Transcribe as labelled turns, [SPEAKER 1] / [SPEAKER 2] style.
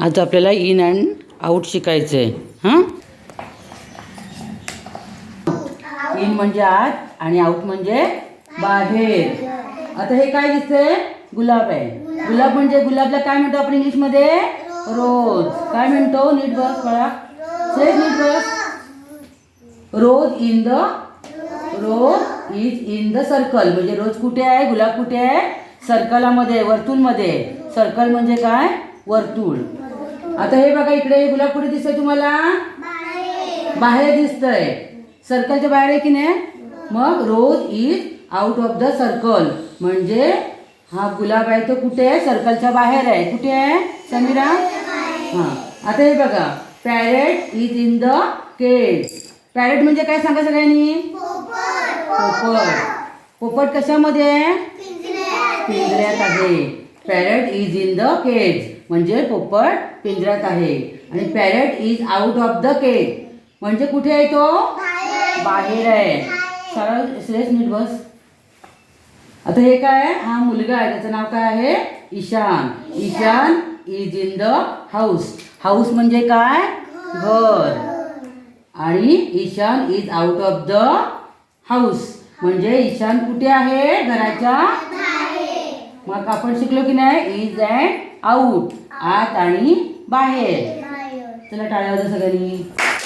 [SPEAKER 1] आज आपल्याला in and out शिकायचं आहे हां? इन म्हणजे आत आणि आऊट म्हणजे बाहेर. आता हे काय दिसतंय? गुलाब आहे. गुलाब म्हणजे गुलाबला काय म्हणतो आपण इंग्लिशमध्ये रोज काय म्हणतो? नीट बस बळा. से नीट बस. Rose in the rose is in the circle म्हणजे रोज कुठे आहे? गुलाब कुठे आहे? सर्कलामध्ये वर्तुळमध्ये. सर्कल म्हणजे काय? वर्तुळ. आता हे बघा इकडे हे गुलाब कुठे दिसतंय तुम्हाला? बाहेर दिसतंय. सर्कलच्या बाहेर आहे की नाही? मग rose is out of the circle म्हणजे हा गुलाब आहे तो कुठे आहे? सर्कलच्या बाहेर आहे. कुठे आहे? समीरा? हां. आता हे बघा parrot is in the cage parrot म्हणजे काय सांगा सगळ्यांनी? पोपट. पोपट. कशामध्ये आहे. पिंजऱ्यात आहे. Parrot is in the cage म्हणजे पोपट पिंजऱ्यात आहे. आणि parrot is out of the cage म्हणजे कुठे आहे तो? बाहेर. आहे. सरळ श्रेष्ठ नीट बस. आता हे काय आहे? हा मुलगा आहे. त्याचं नाव काय आहे? Ishan. Ishan is in the house house म्हणजे काय? घर. आणि Ishan is out of the house म्हणजे ईशान कुठे आहे? घराच्या मग आपण शिकलो की नाही? इज अँड आउट आत आणि बाहेर. चला टाळ्या वाजवा सगळ्यांनी.